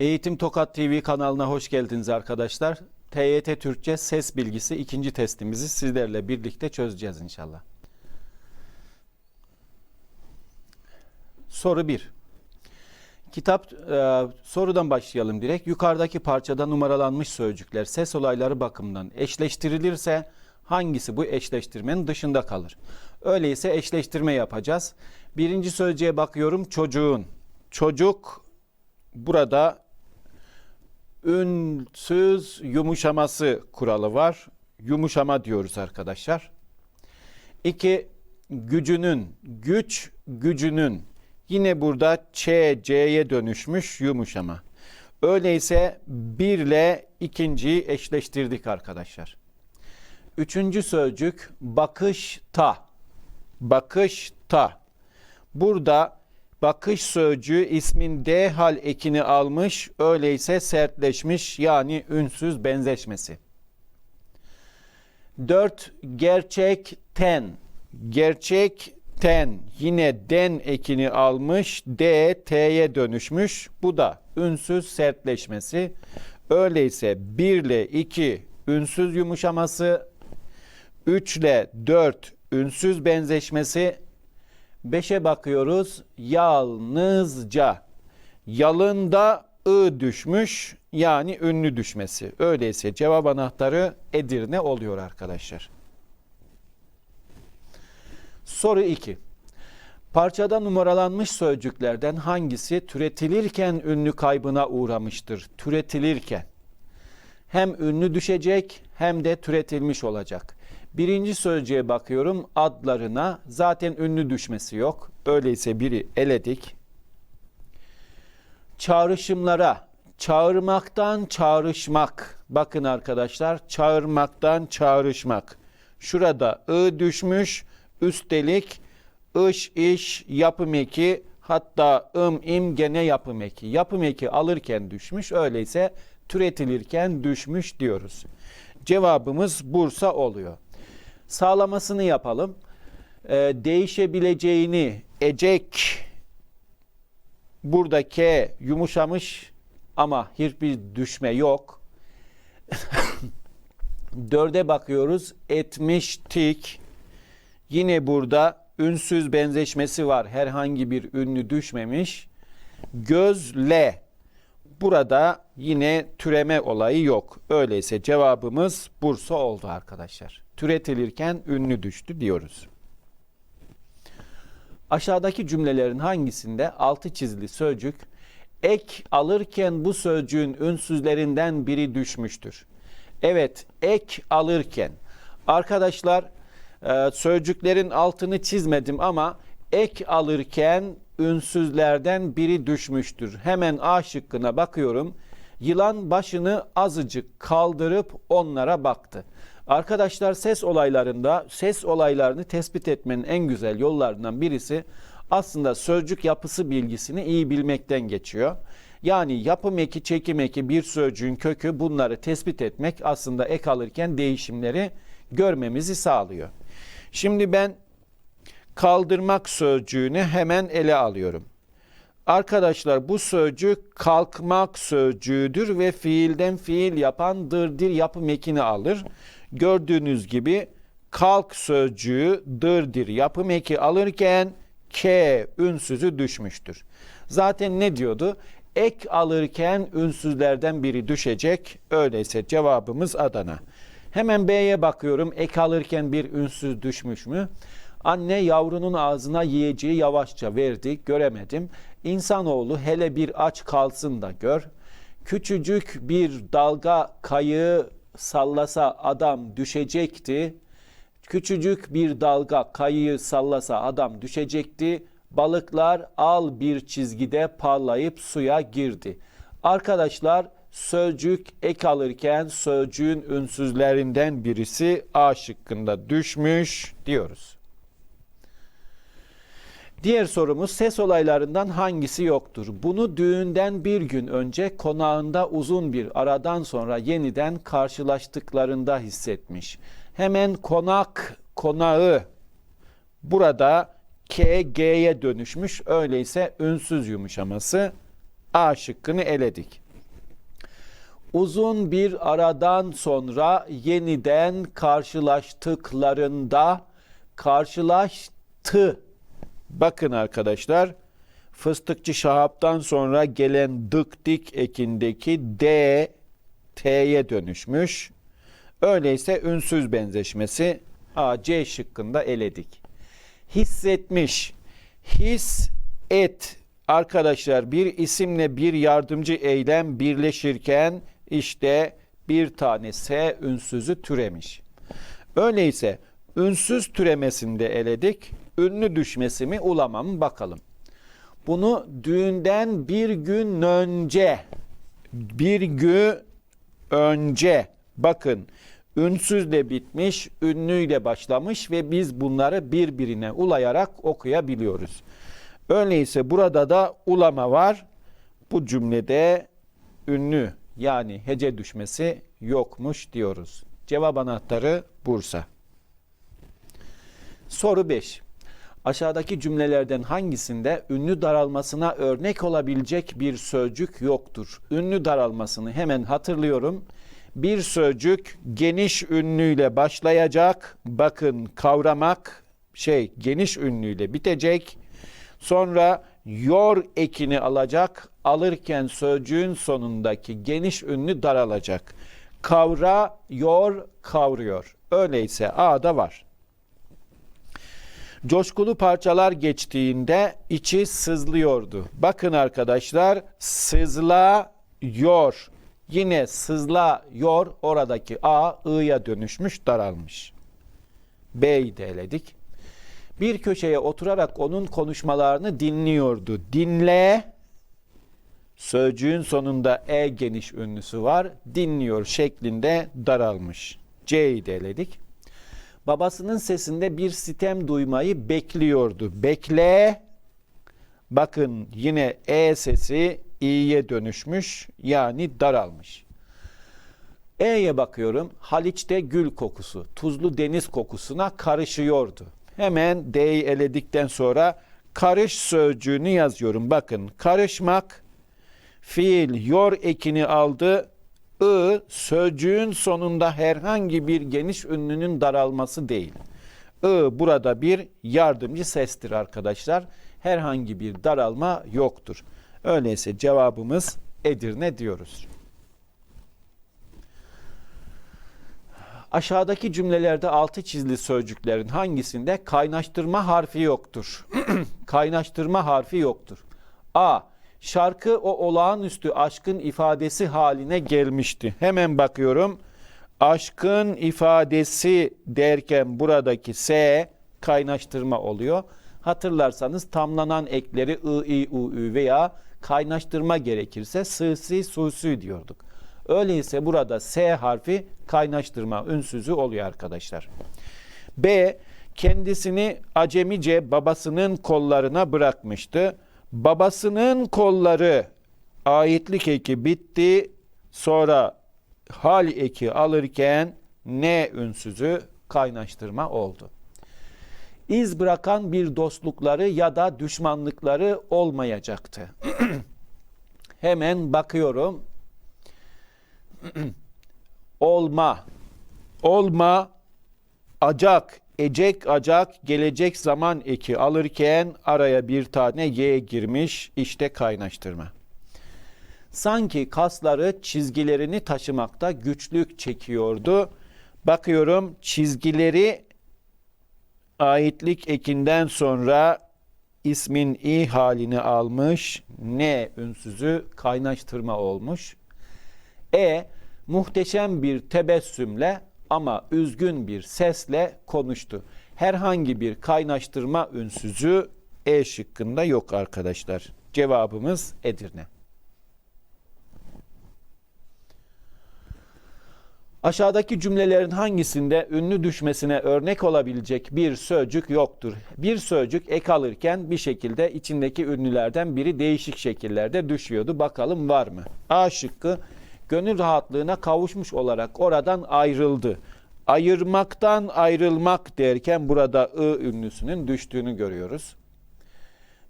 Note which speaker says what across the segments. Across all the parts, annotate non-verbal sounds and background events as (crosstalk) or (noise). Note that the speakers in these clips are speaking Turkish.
Speaker 1: Eğitim Tokat TV kanalına hoş geldiniz arkadaşlar. TYT Türkçe ses bilgisi ikinci testimizi sizlerle birlikte çözeceğiz inşallah. Soru 1. Kitap e, sorudan başlayalım direkt. Yukarıdaki parçada numaralanmış sözcükler ses olayları bakımından eşleştirilirse hangisi bu eşleştirmenin dışında kalır? Öyleyse eşleştirme yapacağız. Birinci sözcüğe bakıyorum çocuğun. Çocuk burada ünsüz yumuşaması kuralı var. Yumuşama diyoruz arkadaşlar. İki, gücünün, güç gücünün. Yine burada Ç, C'ye dönüşmüş yumuşama. Öyleyse bir ile ikinciyi eşleştirdik arkadaşlar. Üçüncü sözcük bakışta. Bakışta. Burada bakış sözcüğü ismin D hal ekini almış, öyleyse sertleşmiş yani ünsüz benzeşmesi. 4. Gerçekten. Gerçekten yine den ekini almış, D T'ye dönüşmüş. Bu da ünsüz sertleşmesi. Öyleyse 1 ile 2 ünsüz yumuşaması, 3 ile 4 ünsüz benzeşmesi, 5'e bakıyoruz. Yalnızca. Yalında ı düşmüş yani ünlü düşmesi. Öyleyse cevap anahtarı Edirne oluyor arkadaşlar. Soru 2. Parçada numaralanmış sözcüklerden hangisi türetilirken ünlü kaybına uğramıştır? Türetilirken. Hem ünlü düşecek hem de türetilmiş olacak. Birinci sözcüğe bakıyorum adlarına zaten ünlü düşmesi yok. Öyleyse biri eledik. Çağrışımlara çağırmaktan çağrışmak. Bakın arkadaşlar çağırmaktan çağrışmak. Şurada ı düşmüş. Üstelik ış iş yapım eki hatta ım im gene yapım eki. Yapım eki alırken düşmüş. Öyleyse türetilirken düşmüş diyoruz. Cevabımız Bursa oluyor sağlamasını yapalım. Ee, değişebileceğini ecek burada K yumuşamış ama hiçbir düşme yok. (laughs) Dörde bakıyoruz. Etmiştik. Yine burada ünsüz benzeşmesi var. Herhangi bir ünlü düşmemiş. Gözle. Burada yine türeme olayı yok. Öyleyse cevabımız Bursa oldu arkadaşlar türetilirken ünlü düştü diyoruz. Aşağıdaki cümlelerin hangisinde altı çizili sözcük ek alırken bu sözcüğün ünsüzlerinden biri düşmüştür? Evet, ek alırken. Arkadaşlar e, sözcüklerin altını çizmedim ama ek alırken ünsüzlerden biri düşmüştür. Hemen A şıkkına bakıyorum. Yılan başını azıcık kaldırıp onlara baktı. Arkadaşlar ses olaylarında ses olaylarını tespit etmenin en güzel yollarından birisi aslında sözcük yapısı bilgisini iyi bilmekten geçiyor. Yani yapım eki, çekim eki, bir sözcüğün kökü bunları tespit etmek aslında ek alırken değişimleri görmemizi sağlıyor. Şimdi ben kaldırmak sözcüğünü hemen ele alıyorum. Arkadaşlar bu sözcük kalkmak sözcüğüdür ve fiilden fiil yapan dırdir yapım ekini alır. Gördüğünüz gibi kalk sözcüğü dırdir yapım eki alırken k ünsüzü düşmüştür. Zaten ne diyordu? Ek alırken ünsüzlerden biri düşecek. Öyleyse cevabımız Adana. Hemen B'ye bakıyorum. Ek alırken bir ünsüz düşmüş mü? Anne yavrunun ağzına yiyeceği yavaşça verdi. Göremedim. İnsanoğlu hele bir aç kalsın da gör. Küçücük bir dalga kayığı sallasa adam düşecekti. Küçücük bir dalga kayığı sallasa adam düşecekti. Balıklar al bir çizgide parlayıp suya girdi. Arkadaşlar sözcük ek alırken sözcüğün ünsüzlerinden birisi A şıkkında düşmüş diyoruz. Diğer sorumuz ses olaylarından hangisi yoktur? Bunu düğünden bir gün önce konağında uzun bir aradan sonra yeniden karşılaştıklarında hissetmiş. Hemen konak, konağı burada K, G'ye dönüşmüş. Öyleyse ünsüz yumuşaması A şıkkını eledik. Uzun bir aradan sonra yeniden karşılaştıklarında karşılaştı. Bakın arkadaşlar fıstıkçı Şahap'tan sonra gelen dık dik ekindeki D T'ye dönüşmüş. Öyleyse ünsüz benzeşmesi A, C şıkkında eledik. Hissetmiş. His et. Arkadaşlar bir isimle bir yardımcı eylem birleşirken işte bir tane S ünsüzü türemiş. Öyleyse ünsüz türemesinde eledik. Ünlü düşmesi mi ulama mı bakalım. Bunu düğünden bir gün önce bir gün önce bakın ünsüzle bitmiş, ünlüyle başlamış ve biz bunları birbirine ulayarak okuyabiliyoruz. Öyleyse burada da ulama var. Bu cümlede ünlü yani hece düşmesi yokmuş diyoruz. Cevap anahtarı Bursa. Soru 5. Aşağıdaki cümlelerden hangisinde ünlü daralmasına örnek olabilecek bir sözcük yoktur? Ünlü daralmasını hemen hatırlıyorum. Bir sözcük geniş ünlüyle başlayacak. Bakın kavramak şey geniş ünlüyle bitecek. Sonra yor ekini alacak. Alırken sözcüğün sonundaki geniş ünlü daralacak. Kavra, yor, kavruyor. Öyleyse A'da var. Coşkulu parçalar geçtiğinde içi sızlıyordu. Bakın arkadaşlar sızlıyor. Yine sızlıyor oradaki A I'ya dönüşmüş daralmış. B'yi de eledik. Bir köşeye oturarak onun konuşmalarını dinliyordu. Dinle sözcüğün sonunda E geniş ünlüsü var. Dinliyor şeklinde daralmış. C'yi de eledik. Babasının sesinde bir sitem duymayı bekliyordu. Bekle. Bakın yine E sesi İ'ye dönüşmüş yani daralmış. E'ye bakıyorum. Haliç'te gül kokusu, tuzlu deniz kokusuna karışıyordu. Hemen D'yi eledikten sonra karış sözcüğünü yazıyorum. Bakın karışmak fiil yor ekini aldı. I sözcüğün sonunda herhangi bir geniş ünlünün daralması değil. I burada bir yardımcı sestir arkadaşlar. Herhangi bir daralma yoktur. Öyleyse cevabımız Edirne diyoruz. Aşağıdaki cümlelerde altı çizili sözcüklerin hangisinde kaynaştırma harfi yoktur? (clears throat) kaynaştırma harfi yoktur. A. Şarkı o olağanüstü aşkın ifadesi haline gelmişti. Hemen bakıyorum. Aşkın ifadesi derken buradaki S kaynaştırma oluyor. Hatırlarsanız tamlanan ekleri I, I, U, Ü veya kaynaştırma gerekirse sı, si, su, sü diyorduk. Öyleyse burada S harfi kaynaştırma ünsüzü oluyor arkadaşlar. B. Kendisini acemice babasının kollarına bırakmıştı. Babasının kolları aitlik eki bitti. Sonra hal eki alırken ne ünsüzü kaynaştırma oldu. İz bırakan bir dostlukları ya da düşmanlıkları olmayacaktı. (clears throat) Hemen bakıyorum. (clears throat) Olma. Olma. Acak. Ecek acak gelecek zaman eki alırken araya bir tane y girmiş. İşte kaynaştırma. Sanki kasları çizgilerini taşımakta güçlük çekiyordu. Bakıyorum çizgileri aitlik ekinden sonra ismin i halini almış. Ne ünsüzü kaynaştırma olmuş. E muhteşem bir tebessümle ama üzgün bir sesle konuştu. Herhangi bir kaynaştırma ünsüzü E şıkkında yok arkadaşlar. Cevabımız Edirne. Aşağıdaki cümlelerin hangisinde ünlü düşmesine örnek olabilecek bir sözcük yoktur? Bir sözcük ek alırken bir şekilde içindeki ünlülerden biri değişik şekillerde düşüyordu. Bakalım var mı? A şıkkı gönül rahatlığına kavuşmuş olarak oradan ayrıldı. Ayırmaktan ayrılmak derken burada ı ünlüsünün düştüğünü görüyoruz.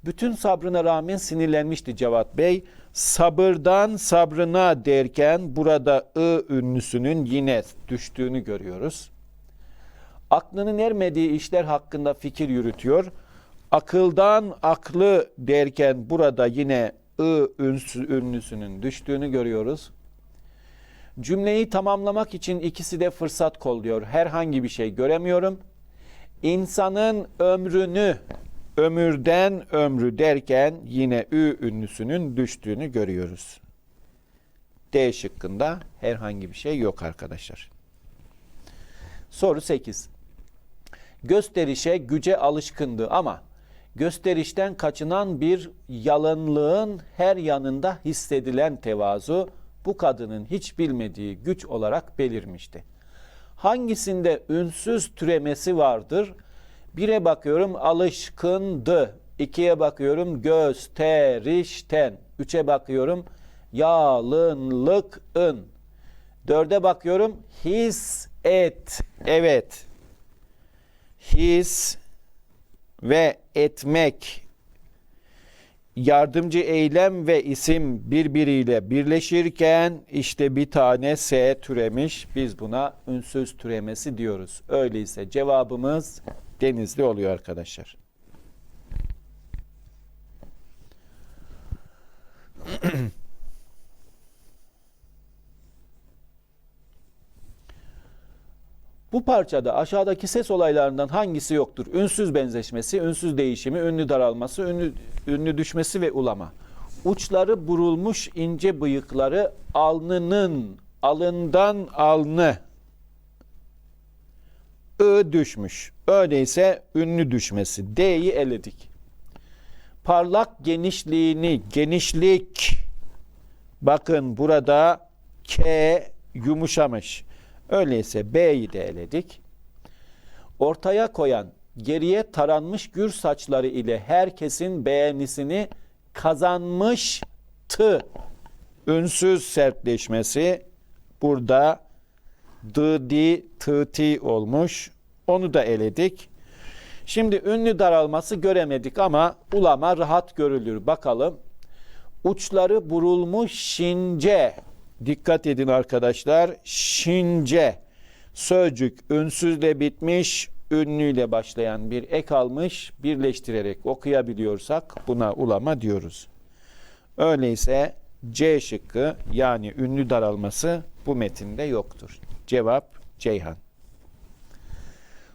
Speaker 1: Bütün sabrına rağmen sinirlenmişti Cevat Bey. Sabırdan sabrına derken burada ı ünlüsünün yine düştüğünü görüyoruz. Aklının ermediği işler hakkında fikir yürütüyor. Akıldan aklı derken burada yine ı ünlüsünün düştüğünü görüyoruz. Cümleyi tamamlamak için ikisi de fırsat kolluyor. Herhangi bir şey göremiyorum. İnsanın ömrünü ömürden ömrü derken yine ü ünlüsünün düştüğünü görüyoruz. D şıkkında herhangi bir şey yok arkadaşlar. Soru 8. Gösterişe, güce alışkındı ama gösterişten kaçınan bir yalınlığın her yanında hissedilen tevazu bu kadının hiç bilmediği güç olarak belirmişti. Hangisinde ünsüz türemesi vardır? Bire bakıyorum alışkındı. İkiye bakıyorum gösterişten. Üçe bakıyorum yalınlıkın. Dörde bakıyorum his et. Evet. His ve etmek yardımcı eylem ve isim birbiriyle birleşirken işte bir tane S türemiş. Biz buna ünsüz türemesi diyoruz. Öyleyse cevabımız denizli oluyor arkadaşlar. Bu parçada aşağıdaki ses olaylarından hangisi yoktur? Ünsüz benzeşmesi, ünsüz değişimi, ünlü daralması, ünlü, ünlü düşmesi ve ulama. Uçları burulmuş ince bıyıkları alnının, alından alnı ı düşmüş. Öyleyse ünlü düşmesi. D'yi eledik. Parlak genişliğini, genişlik. Bakın burada K yumuşamış. Öyleyse B'yi de eledik. Ortaya koyan geriye taranmış gür saçları ile herkesin beğenisini kazanmıştı. Ünsüz sertleşmesi burada d, di, t, ti olmuş. Onu da eledik. Şimdi ünlü daralması göremedik ama ulama rahat görülür. Bakalım. Uçları burulmuş şince. Dikkat edin arkadaşlar. Şince. Sözcük ünsüzle bitmiş, ünlüyle başlayan bir ek almış, birleştirerek okuyabiliyorsak buna ulama diyoruz. Öyleyse C şıkkı yani ünlü daralması bu metinde yoktur. Cevap Ceyhan.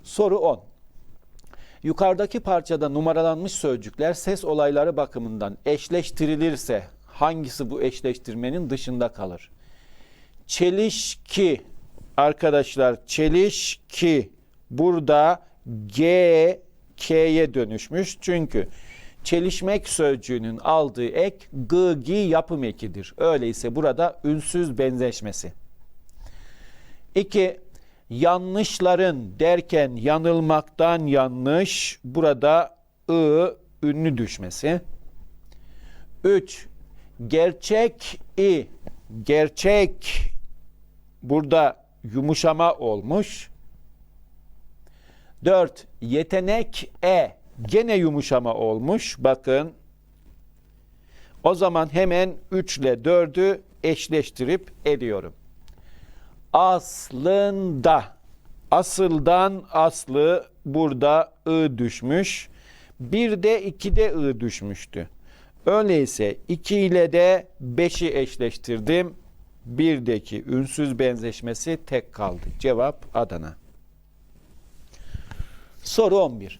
Speaker 1: Soru 10. Yukarıdaki parçada numaralanmış sözcükler ses olayları bakımından eşleştirilirse hangisi bu eşleştirmenin dışında kalır? Çelişki arkadaşlar çelişki burada G K'ye dönüşmüş. Çünkü çelişmek sözcüğünün aldığı ek g, gi yapım ekidir. Öyleyse burada ünsüz benzeşmesi. İki, yanlışların derken yanılmaktan yanlış burada ı ünlü düşmesi. Üç, gerçek i gerçek burada yumuşama olmuş. Dört, yetenek e gene yumuşama olmuş. Bakın o zaman hemen 3 ile 4'ü eşleştirip ediyorum aslında asıldan aslı burada ı düşmüş. Bir de iki de ı düşmüştü. Öyleyse 2 ile de 5'i eşleştirdim. Birdeki ünsüz benzeşmesi tek kaldı. Cevap Adana. Soru 11.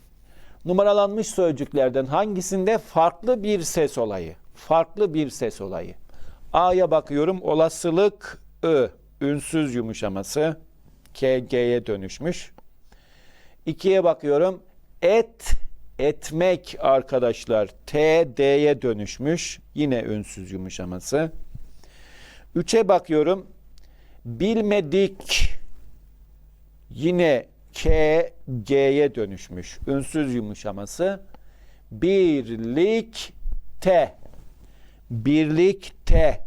Speaker 1: Numaralanmış sözcüklerden hangisinde farklı bir ses olayı? Farklı bir ses olayı. A'ya bakıyorum. Olasılık ı ünsüz yumuşaması KG'ye dönüşmüş. İkiye bakıyorum. Et, etmek arkadaşlar TD'ye dönüşmüş. Yine ünsüz yumuşaması. Üçe bakıyorum. Bilmedik yine KG'ye dönüşmüş. Ünsüz yumuşaması. Birlikte. Birlikte.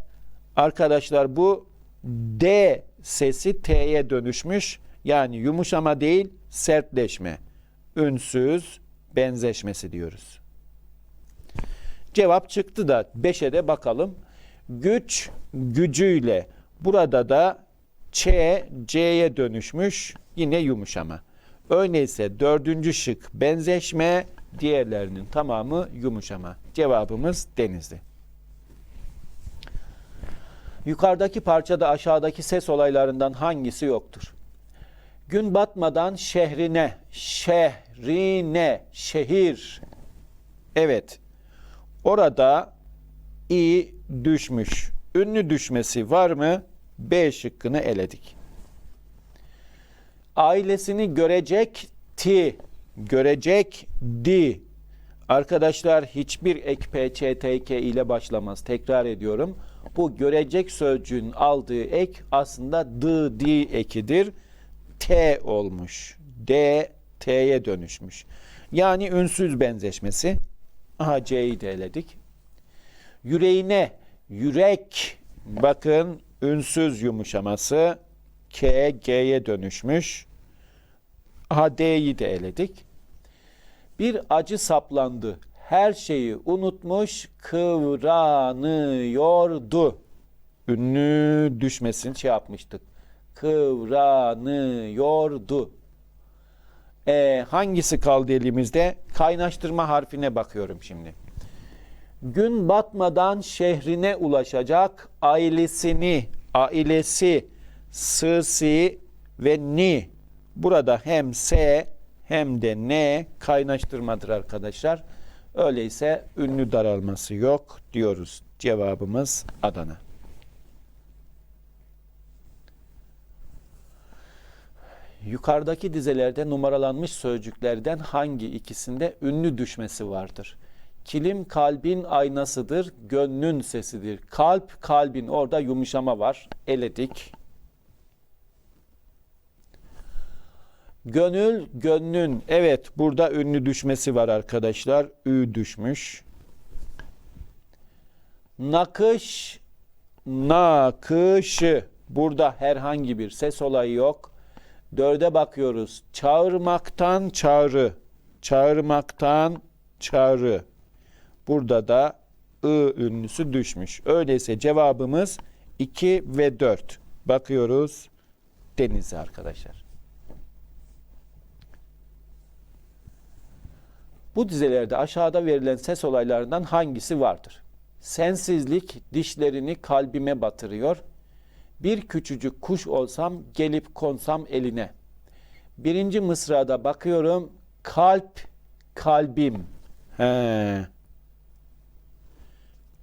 Speaker 1: Arkadaşlar bu D sesi T'ye dönüşmüş. Yani yumuşama değil, sertleşme. Ünsüz benzeşmesi diyoruz. Cevap çıktı da 5'e de bakalım. Güç gücüyle. Burada da Ç, C'ye dönüşmüş. Yine yumuşama. Öyleyse dördüncü şık benzeşme, diğerlerinin tamamı yumuşama. Cevabımız denizli. Yukarıdaki parçada aşağıdaki ses olaylarından hangisi yoktur? Gün batmadan şehrine, şehrine, şehir. Evet. Orada i düşmüş. Ünlü düşmesi var mı? B şıkkını eledik. Ailesini görecekti, görecekdi. Arkadaşlar hiçbir ek PÇTK ile başlamaz. Tekrar ediyorum. Bu görecek sözcüğün aldığı ek aslında d, di ekidir. T olmuş. D, T'ye dönüşmüş. Yani ünsüz benzeşmesi. Aha C'yi de eledik. Yüreğine, yürek. Bakın ünsüz yumuşaması. K, G'ye dönüşmüş. Aha D'yi de eledik. Bir acı saplandı. Her şeyi unutmuş, kıvranıyordu. Ünlü düşmesini şey yapmıştık. Kıvranıyordu. E, hangisi kaldı elimizde? Kaynaştırma harfine bakıyorum şimdi. Gün batmadan şehrine ulaşacak ailesini, ailesi, sısi ve ni. Burada hem S hem de N kaynaştırmadır arkadaşlar. Öyleyse ünlü daralması yok diyoruz. Cevabımız Adana. Yukarıdaki dizelerde numaralanmış sözcüklerden hangi ikisinde ünlü düşmesi vardır? Kilim kalbin aynasıdır, gönlün sesidir. Kalp, kalbin orada yumuşama var. Eledik. Gönül, gönlün. Evet, burada ünlü düşmesi var arkadaşlar. Ü düşmüş. Nakış, nakışı. Burada herhangi bir ses olayı yok. Dörde bakıyoruz. Çağırmaktan çağrı. Çağırmaktan çağrı. Burada da ı ünlüsü düşmüş. Öyleyse cevabımız 2 ve 4. Bakıyoruz denize arkadaşlar. Bu dizelerde aşağıda verilen ses olaylarından hangisi vardır? Sensizlik dişlerini kalbime batırıyor. Bir küçücük kuş olsam gelip konsam eline. Birinci mısrada bakıyorum kalp kalbim. He.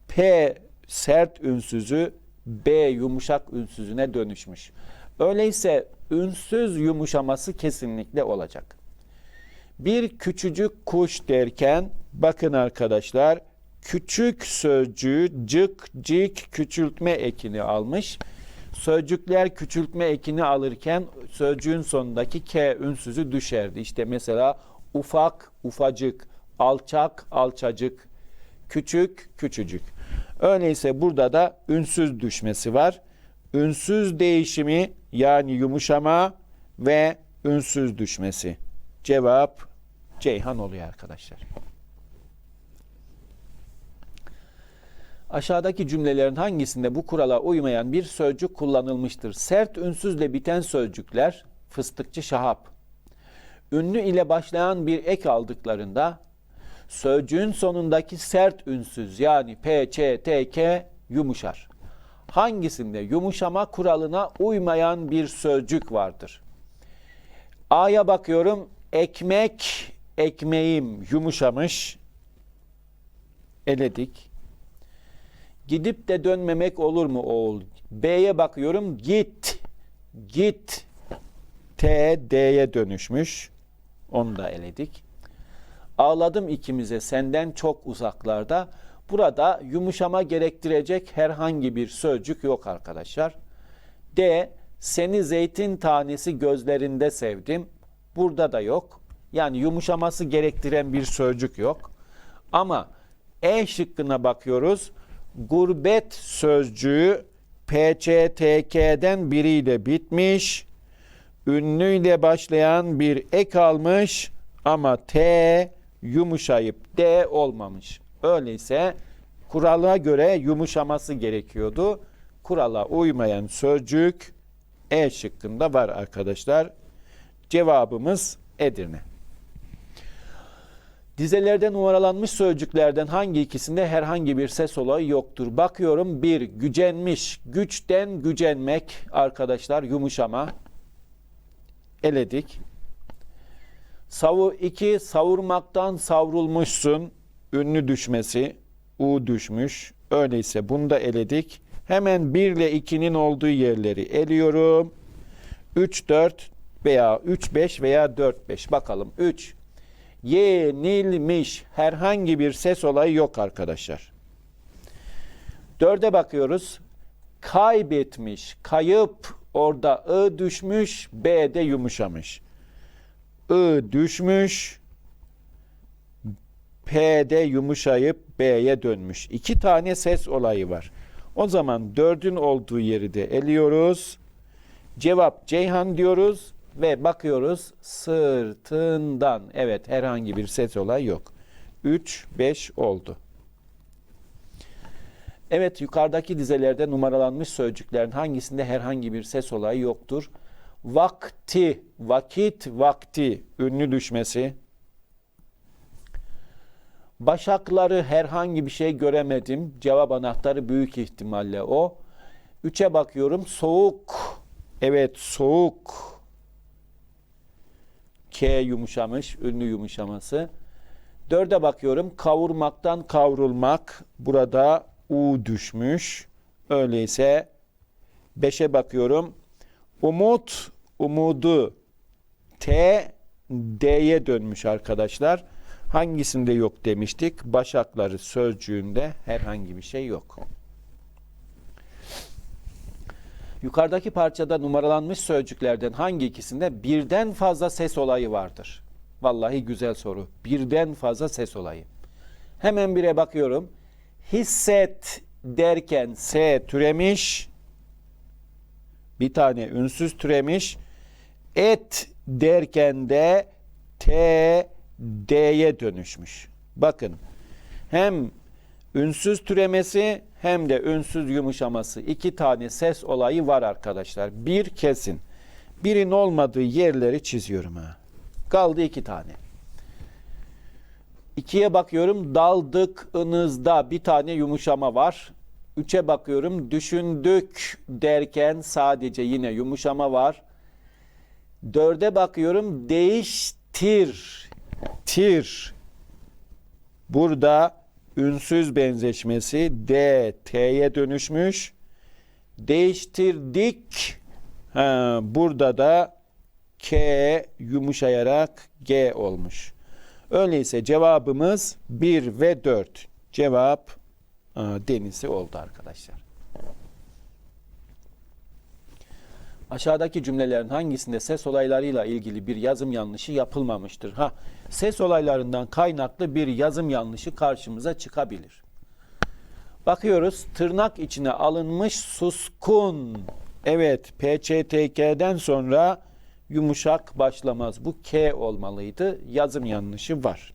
Speaker 1: P sert ünsüzü B yumuşak ünsüzüne dönüşmüş. Öyleyse ünsüz yumuşaması kesinlikle olacak. Bir küçücük kuş derken bakın arkadaşlar küçük sözcüğü cık cik küçültme ekini almış. Sözcükler küçültme ekini alırken sözcüğün sonundaki K ünsüzü düşerdi. İşte mesela ufak, ufacık, alçak, alçacık, küçük, küçücük. Öyleyse burada da ünsüz düşmesi var. Ünsüz değişimi yani yumuşama ve ünsüz düşmesi. Cevap Ceyhan oluyor arkadaşlar. Aşağıdaki cümlelerin hangisinde bu kurala uymayan bir sözcük kullanılmıştır? Sert ünsüzle biten sözcükler fıstıkçı şahap. Ünlü ile başlayan bir ek aldıklarında sözcüğün sonundaki sert ünsüz yani P, Ç, T, K yumuşar. Hangisinde yumuşama kuralına uymayan bir sözcük vardır? A'ya bakıyorum. Ekmek, ekmeğim yumuşamış. Eledik. Gidip de dönmemek olur mu oğul? B'ye bakıyorum. Git, git. T, D'ye dönüşmüş. Onu da eledik. Ağladım ikimize senden çok uzaklarda. Burada yumuşama gerektirecek herhangi bir sözcük yok arkadaşlar. D. Seni zeytin tanesi gözlerinde sevdim. Burada da yok. Yani yumuşaması gerektiren bir sözcük yok. Ama E şıkkına bakıyoruz. Gurbet sözcüğü PÇTK'den biriyle bitmiş. Ünlüyle başlayan bir ek almış ama T yumuşayıp D olmamış. Öyleyse kurala göre yumuşaması gerekiyordu. Kurala uymayan sözcük E şıkkında var arkadaşlar. Cevabımız Edirne. Dizelerde numaralanmış sözcüklerden hangi ikisinde herhangi bir ses olayı yoktur? Bakıyorum bir gücenmiş, güçten gücenmek arkadaşlar yumuşama. Eledik. Savu 2 savurmaktan savrulmuşsun. Ünlü düşmesi. U düşmüş. Öyleyse bunu da eledik. Hemen 1 ile 2'nin olduğu yerleri eliyorum. 3 4 veya 3 5 veya 4 5 bakalım. 3 yenilmiş herhangi bir ses olayı yok arkadaşlar. 4'e bakıyoruz. Kaybetmiş, kayıp orada ı düşmüş, b de yumuşamış. I düşmüş, P'de yumuşayıp B'ye dönmüş. İki tane ses olayı var. O zaman dördün olduğu yeri de eliyoruz. Cevap Ceyhan diyoruz ve bakıyoruz sırtından. Evet herhangi bir ses olayı yok. 3, 5 oldu. Evet yukarıdaki dizelerde numaralanmış sözcüklerin hangisinde herhangi bir ses olayı yoktur? Vakti, vakit, vakti ünlü düşmesi. Başakları herhangi bir şey göremedim. Cevap anahtarı büyük ihtimalle o. Üçe bakıyorum. Soğuk. Evet soğuk. K yumuşamış. Ünlü yumuşaması. Dörde bakıyorum. Kavurmaktan kavrulmak. Burada U düşmüş. Öyleyse beşe bakıyorum. Umut, umudu. T, D'ye dönmüş arkadaşlar. Hangisinde yok demiştik? Başakları sözcüğünde herhangi bir şey yok. Yukarıdaki parçada numaralanmış sözcüklerden hangi ikisinde birden fazla ses olayı vardır? Vallahi güzel soru. Birden fazla ses olayı. Hemen bire bakıyorum. Hisset derken S türemiş. Bir tane ünsüz türemiş. Et derken de T D'ye dönüşmüş. Bakın hem ünsüz türemesi hem de ünsüz yumuşaması iki tane ses olayı var arkadaşlar. Bir kesin. Birin olmadığı yerleri çiziyorum ha. Kaldı iki tane. İkiye bakıyorum daldık ınızda bir tane yumuşama var. Üçe bakıyorum düşündük derken sadece yine yumuşama var. Dörde bakıyorum değiştir tir. Burada ünsüz benzeşmesi D, T'ye dönüşmüş. Değiştirdik. Ha, burada da K yumuşayarak G olmuş. Öyleyse cevabımız 1 ve 4. Cevap a, denizi oldu arkadaşlar. Aşağıdaki cümlelerin hangisinde ses olaylarıyla ilgili bir yazım yanlışı yapılmamıştır? Ha, ses olaylarından kaynaklı bir yazım yanlışı karşımıza çıkabilir. Bakıyoruz tırnak içine alınmış suskun. Evet PÇTK'den sonra yumuşak başlamaz. Bu K olmalıydı. Yazım yanlışı var.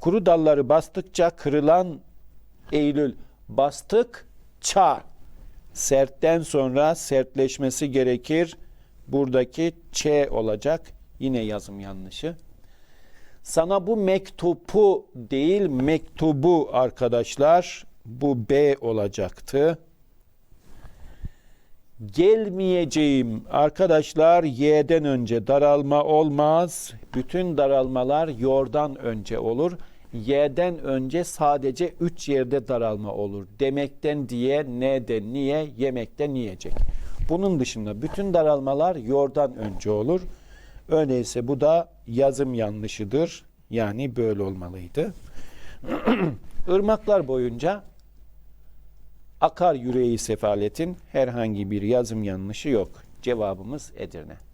Speaker 1: Kuru dalları bastıkça kırılan Eylül bastık ça sertten sonra sertleşmesi gerekir. Buradaki ç olacak. Yine yazım yanlışı. Sana bu mektubu değil mektubu arkadaşlar. Bu B olacaktı. Gelmeyeceğim arkadaşlar Y'den önce daralma olmaz. Bütün daralmalar yordan önce olur. Y'den önce sadece üç yerde daralma olur. Demekten diye, ne niye, yemekten yiyecek. Bunun dışında bütün daralmalar yordan önce olur. Öyleyse bu da yazım yanlışıdır. Yani böyle olmalıydı. (clears throat) Irmaklar boyunca akar yüreği sefaletin herhangi bir yazım yanlışı yok. Cevabımız Edirne.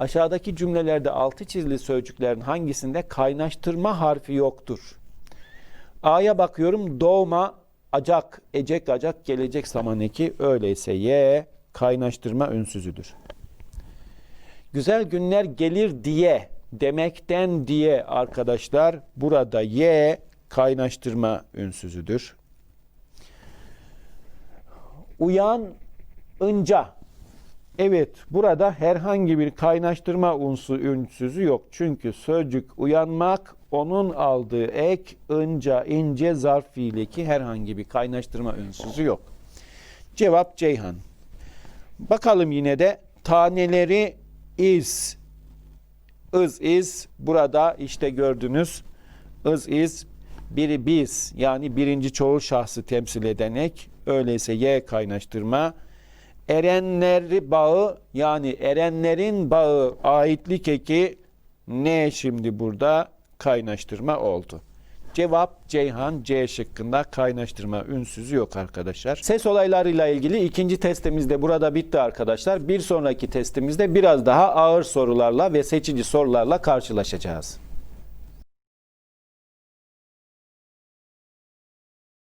Speaker 1: Aşağıdaki cümlelerde altı çizili sözcüklerin hangisinde kaynaştırma harfi yoktur? A'ya bakıyorum doğma acak, ecek acak gelecek zaman eki öyleyse Y kaynaştırma ünsüzüdür. Güzel günler gelir diye demekten diye arkadaşlar burada y kaynaştırma ünsüzüdür. Uyan ınca. Evet burada herhangi bir kaynaştırma unsu ünsüzü yok. Çünkü sözcük uyanmak onun aldığı ek ınca ince zarf fiildeki herhangi bir kaynaştırma ünsüzü yok. Cevap Ceyhan. Bakalım yine de taneleri iz. Iz iz burada işte gördünüz. Iz iz biri biz yani birinci çoğul şahsı temsil eden ek. Öyleyse y kaynaştırma. Erenleri bağı yani erenlerin bağı aitlik eki ne şimdi burada kaynaştırma oldu. Cevap Ceyhan C şıkkında kaynaştırma ünsüzü yok arkadaşlar. Ses olaylarıyla ilgili ikinci testimiz de burada bitti arkadaşlar. Bir sonraki testimizde biraz daha ağır sorularla ve seçici sorularla karşılaşacağız.